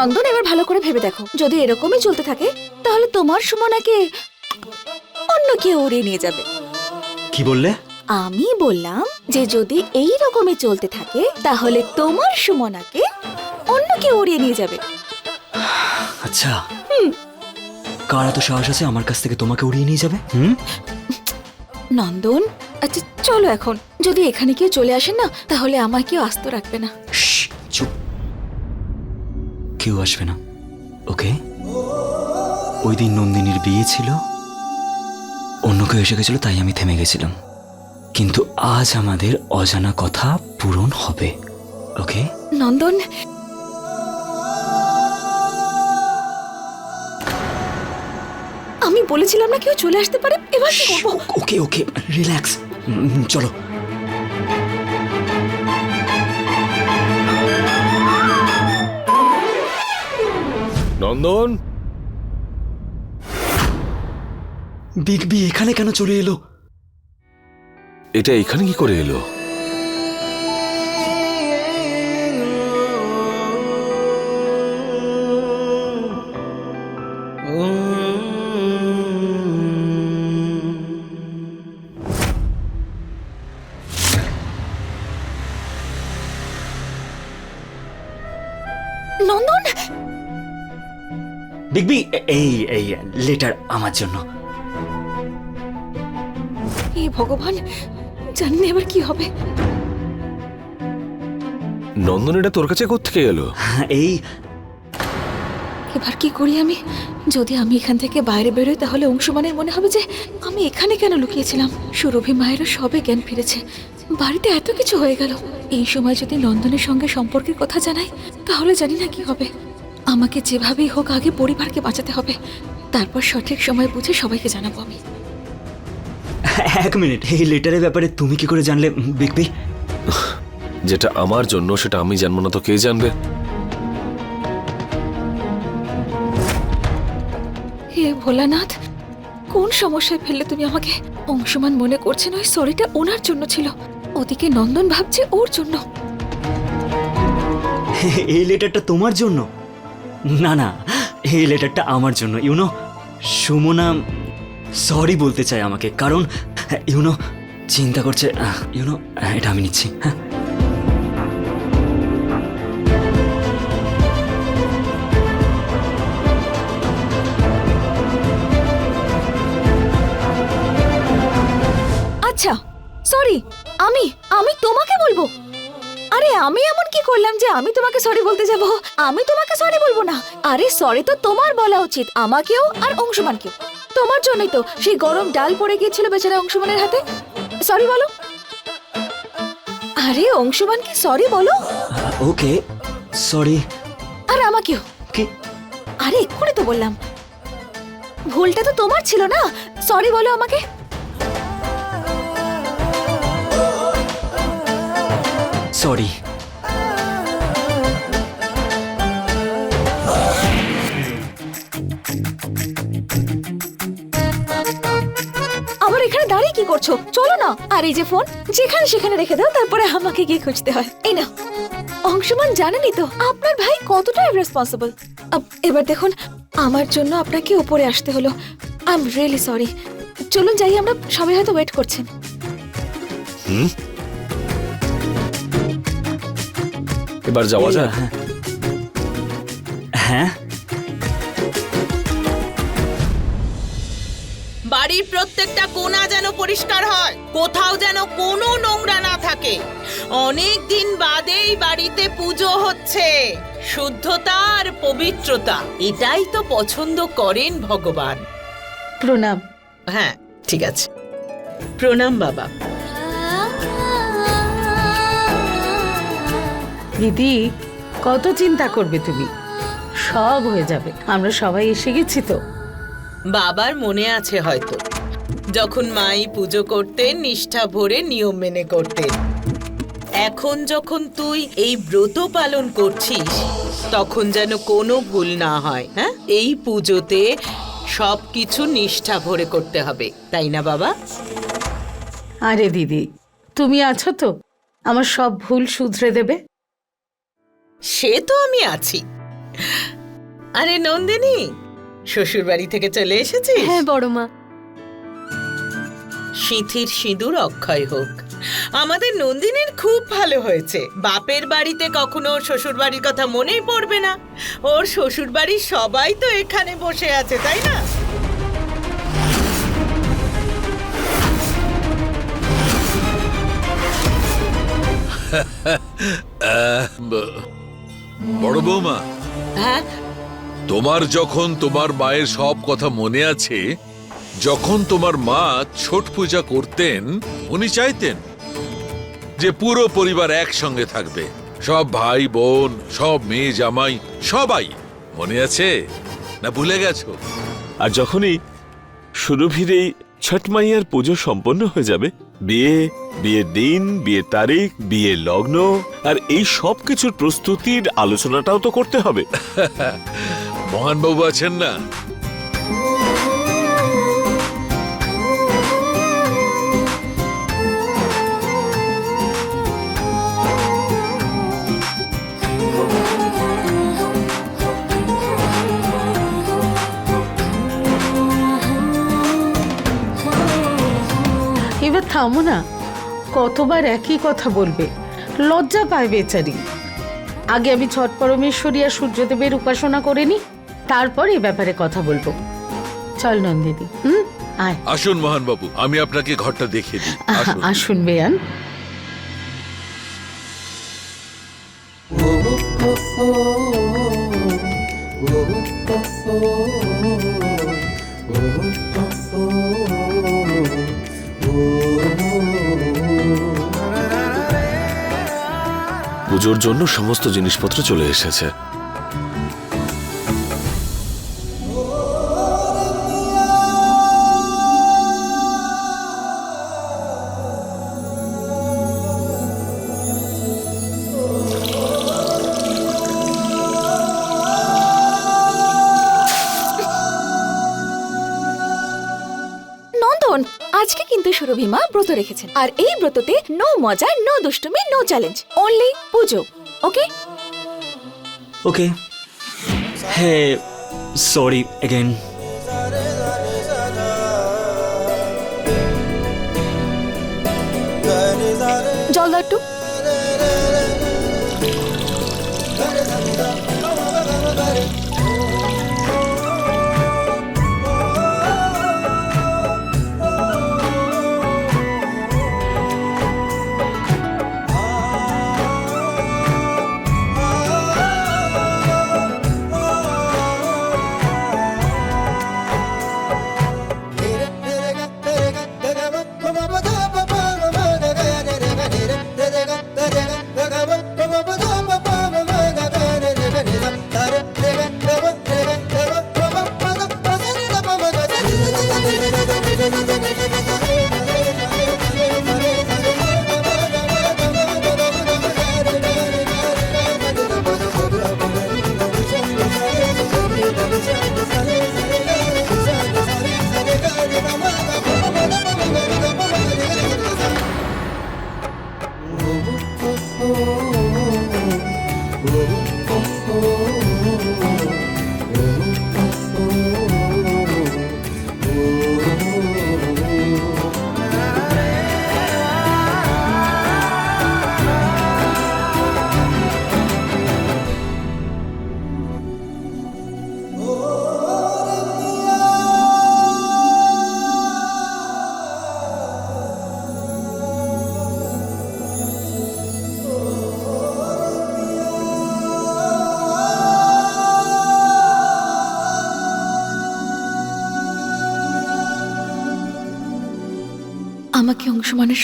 নন্দন এবার ভালো করে ভেবে দেখো। যদি এরকমই চলতে থাকে তাহলে তোমার সুমনাকে অন্য কেউ উড়িয়ে নিয়ে যাবে। কি বললে? আমি বললাম যে যদি এই রকমই চলতে থাকে তাহলে তোমার সুমনাকে অন্য কেউ উড়িয়ে নিয়ে যাবে। আচ্ছা। কার এত সাহস আছে আমার কাছ থেকে তোমাকে উড়িয়ে নিয়ে যাবে? হুম? নন্দন আচ্ছা চলো এখন। যদি এখানে কেউ চলে আসেন না তাহলে আমায় কেউ আস্ত রাখবে না। কেউ আসবে না ওকে? ওই দিন নন্দিনীর বিয়ে ছিল অন্য কেউ এসে গেছিল তাই আমি থেমে গেছিলাম। কিন্তু আজ আমাদের অজানা কথা পূরণ হবে ওকে? নন্দন? আমি বলেছিলাম না কেউ চলে আসতে পারে এবার ওকে ওকে রিল্যাক্স চলো। নন্দন বিগ বি এখানে কেন চলে এলো? এটা এখানে কি করে এলো? বিগ বি এই এই লেটার আমার জন্য। হে ভগবান জানি না এবার কি হবে? নন্দন এটা তোর কাছে কোথেকে এলো? এই। এবার কি করি আমি? যদি আমি এখান থেকে বাইরে বেরোই তাহলে অংশমানের মনে হবে যে আমি এখানে কেন লুকিয়েছিলাম? সুরভি মায়েরও সবে জ্ঞান ফিরেছে। বাড়িতে এত কিছু হয়ে গেল। এই সময় যদি নন্দনের সঙ্গে সম্পর্কের কথা জানাই তাহলে জানি না কি হবে। আমাকে যেভাবেই হোক আগে পরিবারকে বাঁচাতে হবে। তারপর সঠিক সময় বুঝে সবাইকে জানাব আমি। এক মিনিট এই লেটারের ব্যাপারে তুমি কি করে জানলে বিগ বি যেটা আমার জন্য সেটা আমি জানব না তো কে জানবে? হে ভোলানাথ কোন সমস্যায় ফেললে তুমি আমাকে? অংশমান মনে করছেন ওই সরিটা ওনার জন্য ছিল। ওদিকে নন্দন ভাবছে ওর জন্য। এই লেটারটা তোমার জন্য? না না, এই লেটারটা আমার জন্য, ইউনো। সুমনা, সরি বলতে চায় আমাকে, কারণ, ইউনো, চিন্তা করছে, ইউনো, এটা আমি নিচ্ছি হ্যাঁ। আচ্ছা সরি, আমি আমি তোমাকে বলব। আরে আমি এমন কি করলাম যে আমি তোমাকে সরি বলতে যাব? আমি তোমাকে সরি বলব না। আরে সরি তো তোমার বলা উচিত আমাকেও আর অংশমানকেও। তোমার জন্যই তো সেই গরম ডাল পড়ে গিয়েছিল বেচারা অংশমানের হাতে। সরি বলো। আরে অংশমানকে সরি বলো? ওকে সরি আর আমাকেও। কি? আরে এক্ষুনি তো বললাম। ভুলটা তো তোমার ছিল না। সরি বলো আমাকে। সরি। আবার এখানে দাঁড়িয়ে কি করছ? চলো না। আর এই যে ফোন যেখানে সেখানে রেখে দাও তারপরে আমাকে গিয়ে খুঁজতে হয়। এই না অংশমান জানেনই তো আপনার ভাই কতটা রেসপন্সিবল এবার দেখুন আমার জন্য আপনাকে উপরে আসতে হলো। আই এম রিয়েলি সরি চলুন যাই আমরা সবাই হয়তো ওয়েট করছেন। হুম? এবার যাওয়া যায় হ্যাঁ হ্যাঁ। বাড়ির প্রত্যেকটা কোণা যেন পরিষ্কার হয় কোথাও যেন কোনো নোংরা না থাকে। অনেক দিন বাদেই বাড়িতে পুজো হচ্ছে শুদ্ধতা আর পবিত্রতা এটাই তো পছন্দ করেন ভগবান। প্রণাম। হ্যাঁ ঠিক আছে। প্রণাম বাবা। দিদি কত চিন্তা করবে তুমি? সব হয়ে যাবে। আমরা সবাই এসে গেছি তো। বাবার মনে আছে হয়তো। যখন মাই পুজো করতেন নিষ্ঠা ভরে নিয়ম মেনে করতেন এখন যখন তুই এই ব্রত পালন করছিস তখন যেন কোনো ভুল না হয় হ্যাঁ? এই পুজোতে সব কিছু নিষ্ঠা ভরে করতে হবে তাই না বাবা? আরে দিদি তুমি আছো তো? আমার সব ভুল শুধরে দেবে। সে তো আমি আছি। আরে নন্দিনী শ্বশুর বাড়ি থেকে চলে এসেছিস? হ্যাঁ বড় মা। সিঁথির সিঁদুর অক্ষয় হোক। আমাদের নন্দিনীর খুব ভালো হয়েছে। বাপের বাড়িতে কখনো ওর শ্বশুর বাড়ির কথা মনেই পড়বে না। ওর শ্বশুর বাড়ির সবাই তো এখানে বসে আছে তাই না? বড় বৌমা হ্যাঁ? তোমার যখন তোমার মায়ের সব কথা মনে আছে যখন তোমার মা ছট পূজা করতেন উনি চাইতেন যে পুরো পরিবার একসঙ্গে থাকবে। সব ভাই বোন সব মেয়ে জামাই সবাই। মনে আছে? না ভুলে গেছো? আর যখনই সুরভির এই ছট মাইয়ার পুজো সম্পন্ন হয়ে যাবে। বিয়ে, বিয়ের দিন, বিয়ের তারিখ, বিয়ের লগ্ন, আর এই সব কিছুর প্রস্তুতির আলোচনাটাও তো করতে হবে। মহানবাবু আছেন না? এবার থামো না কতবার একই কথা বলবে লজ্জা পায় বেচারি আগে আমি ছট পরমেশ্বরী আর সূর্যদেবের উপাসনা করে নি তারপর এই ব্যাপারে কথা বলব চল নন্দিনী হুম আয় আসুন মহানবাবু আমি আপনাকে ঘরটা দেখিয়ে দিই আসুন আসুন বেয়ান পুজোর জন্য সমস্ত জিনিসপত্র চলে এসেছে। আজকে কিন্তু সুরভিমা ব্রত রেখেছেন। আর এই ব্রততে নো মজা, নো দুষ্টুমি, no challenge. Only puja okay okay হ্যাঁ সরি এগেন জল দাও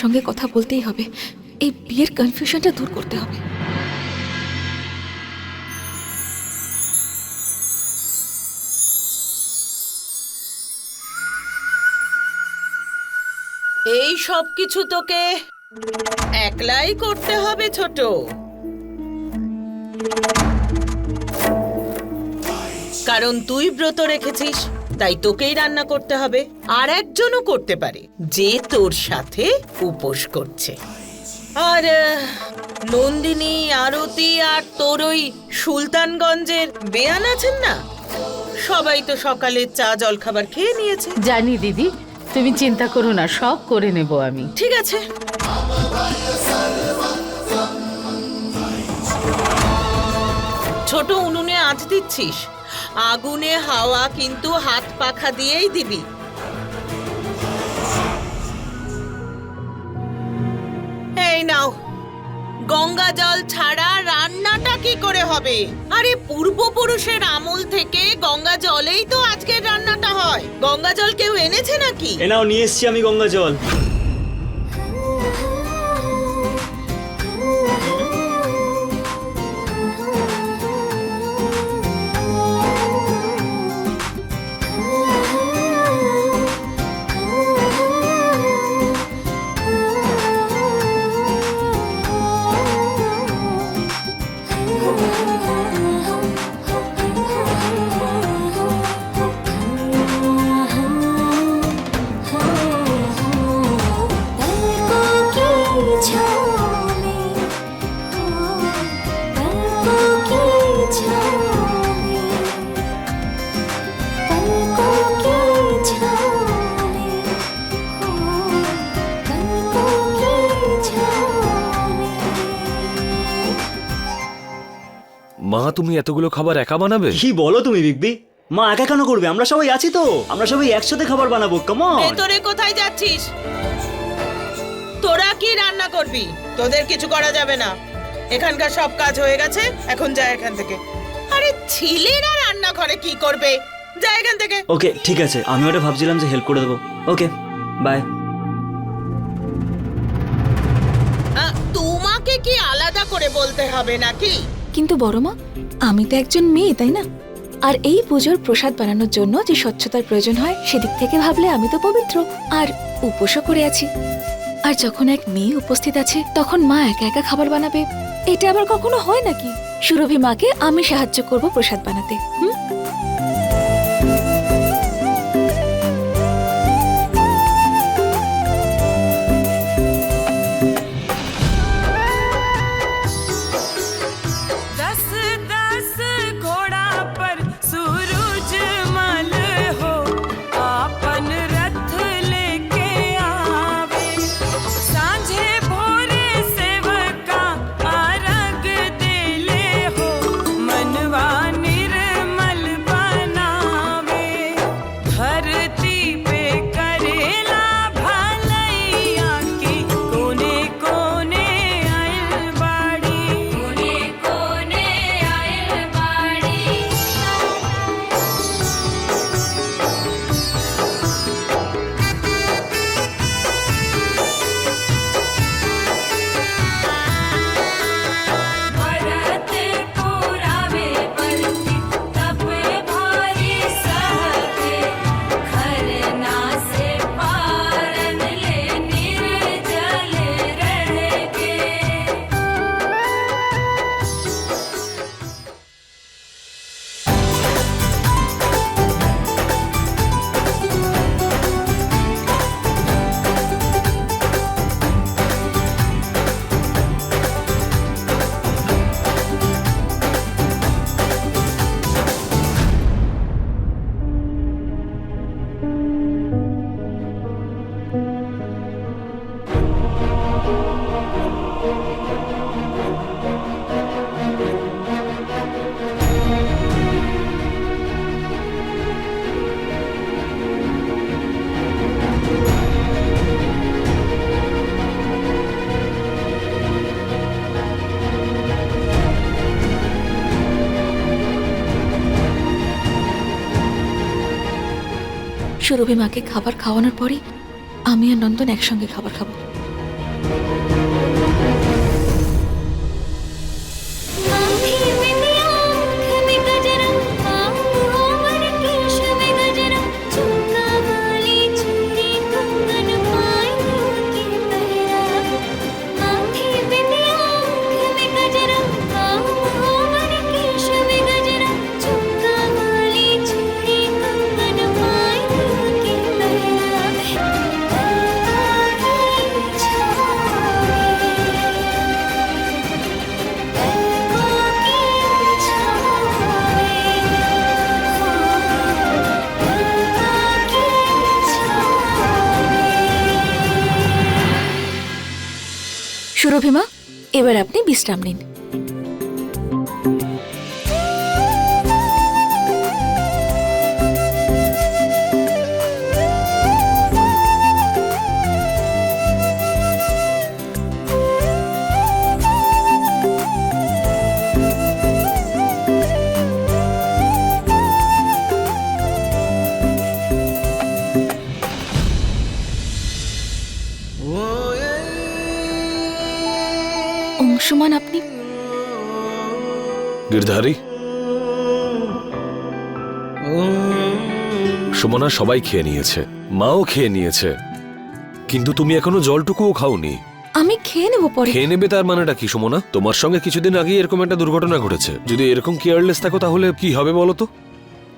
সঙ্গে কথা বলতেই হবে। এই বিয়ের কনফিউশনটা দূর করতে হবে। এই সব কিছু তোকে একলাই করতে হবে ছোট। কারণ তুই ব্রত রেখেছিস তাই তোকেই রান্না করতে হবে। আর একজনও করতে পারে যে তোর সাথে উপোস করছে। আর নন্দিনী আরতি আর তোর ওই সুলতানগঞ্জের বেয়ান আছেন না? সবাই তো সকালে চা জলখাবার খেয়ে নিয়েছে। জানি দিদি তুমি চিন্তা করো না সব করে নেব আমি। ঠিক আছে। ছোট উনুনে আঁচ দিচ্ছিস? আগুনে হাওয়া কিন্তু হাত পাখা দিয়েই দিবি। এই নাও, গঙ্গা জল ছাড়া রান্নাটা কি করে হবে? আরে, পূর্বপুরুষের আমল থেকে গঙ্গা জলেই তো আজকের রান্নাটা হয়। গঙ্গা জল কেউ এনেছে নাকি? এ নাও, নিয়ে এসছি আমি গঙ্গা জল। এতগুলো খাবার একা বানাবে? কি বলো তুমি বিগবি? মা একা কেন করবে? আমরা সবাই আছি তো। আমরা সবাই একসাথে খাবার বানাবো কেমন ভেতরে কোথায় যাচ্ছিস? তোরা কি রান্না করবি? তোদের কিছু করা যাবে না। এখানকার সব কাজ হয়ে গেছে এখন যা এখান থেকে। আরে ছেলেরা রান্না ঘরে কি করবে? যা এখান থেকে। ওকে ঠিক আছে। আমি ওটা ভাবছিলাম যে হেল্প করে দেবো। ওকে বাই তোমাকে কি আলাদা করে বলতে হবে নাকি? কিন্তু বড় মা, আমি তো একজন মেয়ে, তাই না? আর এই পুজোর প্রসাদ বানানোর জন্য যে স্বচ্ছতার প্রয়োজন হয়, সেদিক থেকে ভাবলে আমি তো পবিত্র, আর উপোসও করে আছি। আর যখন এক মেয়ে উপস্থিত আছে, তখন মা একা একা খাবার বানাবে। এটা আবার কখনো হয় নাকি? সুরভি মাকে আমি সাহায্য করব প্রসাদ বানাতে, হুম? সুরভি মাকে খাবার খাওয়ানোর পরে আমি আর নন্দন একসঙ্গে খাবার খাব। সুরভিমা এবার আপনি বিশ্রাম নিন। গিরধারী সুমনা সবাই খেয়ে নিয়েছে। মাও খেয়ে নিয়েছে। কিন্তু তুমি এখনও জলটুকুও খাওনি। আমি খেয়ে নেব পরে। খেয়ে নেবে তার মানেটা কি সুমনা? তোমার সঙ্গে কিছুদিন আগে এরকম একটা দুর্ঘটনা ঘটেছে। যদি এরকম কেয়ারলেস থাকো তাহলে কি হবে বলো তো?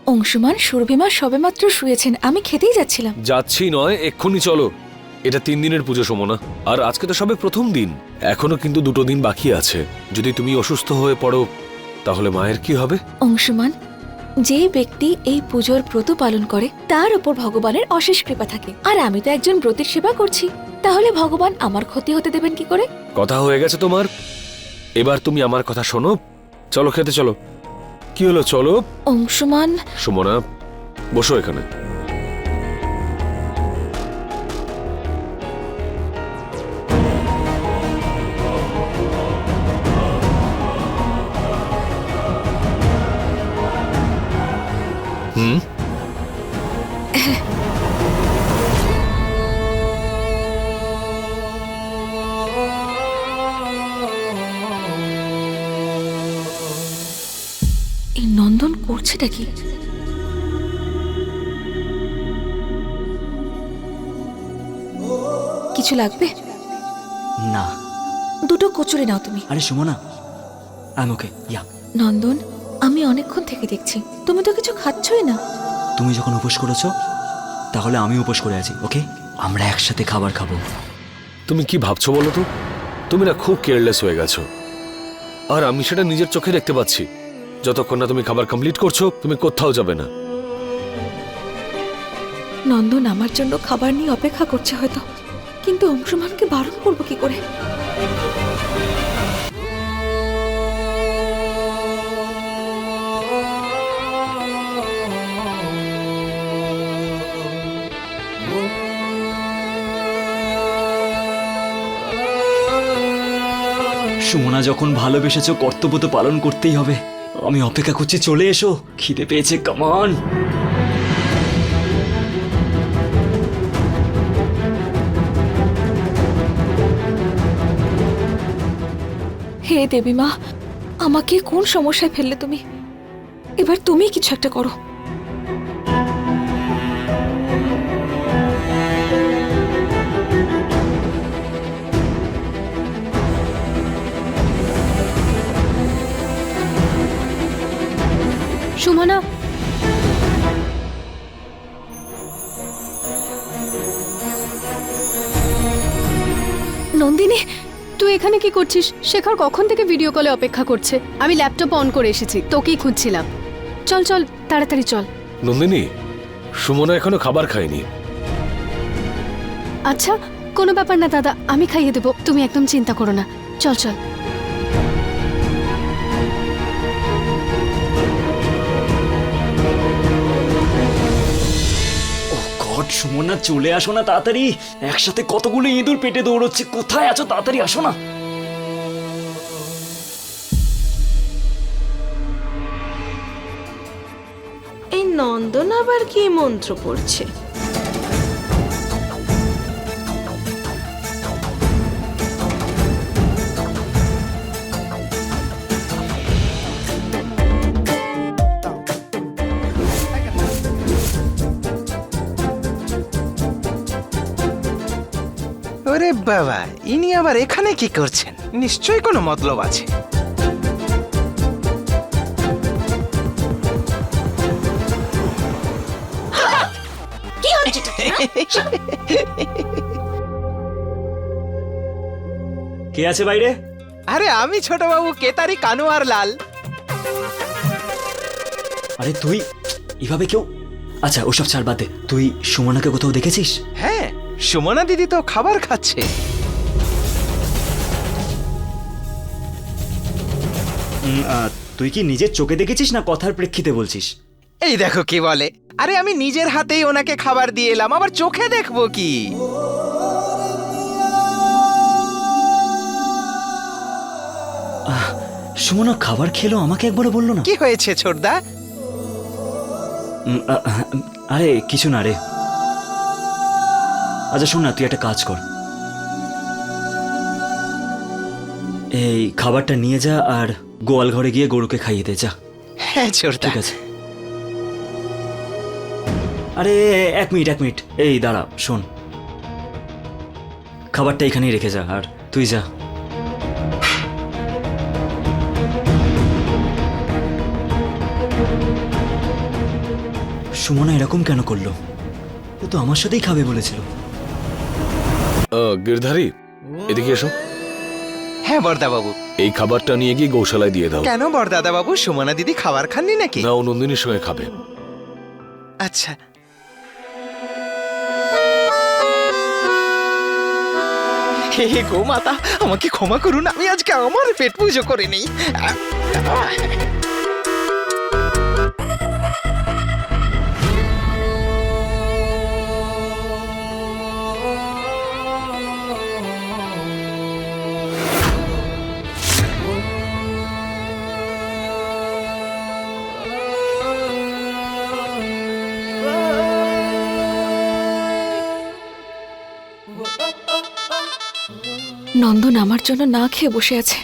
অংশমান সুরভিমা সবেমাত্র শুয়েছেন। আমি খেতেই যাচ্ছিলাম। যাচ্ছি নয় এক্ষুনি চলো। এটা তিন দিনের পুজো সমনা। আর আজকে তো সবে প্রথম দিন। এখনও কিন্তু দুটো দিন বাকি আছে। যদি তুমি অসুস্থ হয়ে পড়ো তাহলে মায়ের কি হবে? অংশমান যে ব্যক্তি এই পুজোর ব্রত পালন করে তার উপর ভগবানের অশেষ কৃপা থাকে। আর আমি তো একজন ব্রতের সেবা করছি। তাহলে ভগবান আমার ক্ষতি হতে দেবেন কি করে? কথা হয়ে গেছে তোমার? এবার তুমি আমার কথা শোনো। চলো খেতে চলো। কি হলো চলো? অংশমান। সুমনা বসো এখানে। করছেটা কি? কিছু লাগবে? না। দুটো কচুরি নাও তুমি। আরে সুমনা আই ওকে ইয়া। নন্দন আমি অনেকক্ষণ থেকে দেখছি। তুমি তো কিছু খাচ্ছই না। তুমি যখন উপোস করেছ তাহলে আমি উপোস করে আছি ওকে? আমরা একসাথে খাবার খাব। তুমি কি ভাবছ বলো তো? তুমি না খুব কেয়ারলেস হয়ে গেছো। আর আমি সেটা নিজের চোখে দেখতে পাচ্ছি। যতক্ষণ না তুমি খাবার কমপ্লিট করছ তুমি কোথাও যাবে না। নন্দন আমার জন্য খাবার নিয়ে অপেক্ষা করছে হয়তো। কিন্তু অংশমানকে বারণ করব কি করে? সুমনা যখন ভালোবেসেছো কর্তব্য তো পালন করতেই হবে। আমি অপেক্ষা করছি, চলে এসো। খিদে পেয়েছে কমন হে দেবী মা আমাকে কোন সমস্যায় ফেললে তুমি? এবার তুমি কিছু একটা করো। নন্দিনী তুই এখানে কি করছিস? শেখর কখন থেকে ভিডিও কলে অপেক্ষা করছে? আমি ল্যাপটপ অন করে এসেছি তোকেই খুঁজছিলাম। চল চল তাড়াতাড়ি চল। নন্দিনী সুমনা এখনও খাবার খায়নি। আচ্ছা কোনো ব্যাপার না দাদা আমি খাইয়ে দেবো। তুমি একদম চিন্তা করো না। চল চল। সুমনা, চলে আসো না তাড়াতাড়ি। একসাথে কতগুলো ইঁদুর পেটে দৌড়চ্ছে, কোথায় আছো? তাড়াতাড়ি আসো না। এই নন্দন আবার কি মন্ত্র পড়ছে? ওরে বাবা ইনি আবার এখানে কি করছেন? নিশ্চয়ই কোনো মতলব আছে। কে আছে বাইরে? আরে আমি ছোট বাবু কেতারি কানু আর লাল? আরে তুই এভাবে কেউ আচ্ছা ওসব ছাড় বাদ দে। তুই সুমনাকে কোথাও দেখেছিস? হ্যাঁ সুমনা দিদি তো খাবার খাচ্ছে। তুই কি নিজের চোখে দেখেছিস না কথার প্রেক্ষিতে বলছিস? এই দেখো কি বলে। আরে আমি নিজের হাতেই ওনাকে খাবার দিয়ে এলাম আবার চোখে দেখব কি? সুমনা খাবার খেলো আমাকে একবার বলল না? কি হয়েছে ছোটদা? আরে কিছু না রে। আচ্ছা শোন না তুই একটা কাজ কর। এই খাবারটা নিয়ে যা আর গোয়াল ঘরে গিয়ে গরুকে খাইয়ে দে যা। হ্যাঁ ঠিক আছে। আরে এক মিনিট এক মিনিট। এই দাঁড়া শোন। খাবারটা এখানেই রেখে যা আর তুই যা। সুমনা এরকম কেন করল? ও তো আমার সাথেই খাবে বলেছিল। গিরধারী এদিকে এসো। হ্যাঁ বরদা বাবু এই খাবারটা নিয়ে গিয়ে গৌশালায় দিয়ে দাও। কেন বরদাদা বাবু সুমনা দিদি খাবার খাননি নাকি? না ও নন্দিনীর সঙ্গে খাবে। আচ্ছা। হে হে গো মাতা আমাকে ক্ষমা করুন আমি আজকে আমার পেট পুজো করে নেই। আমার জন্য না খেয়ে বসে আছে।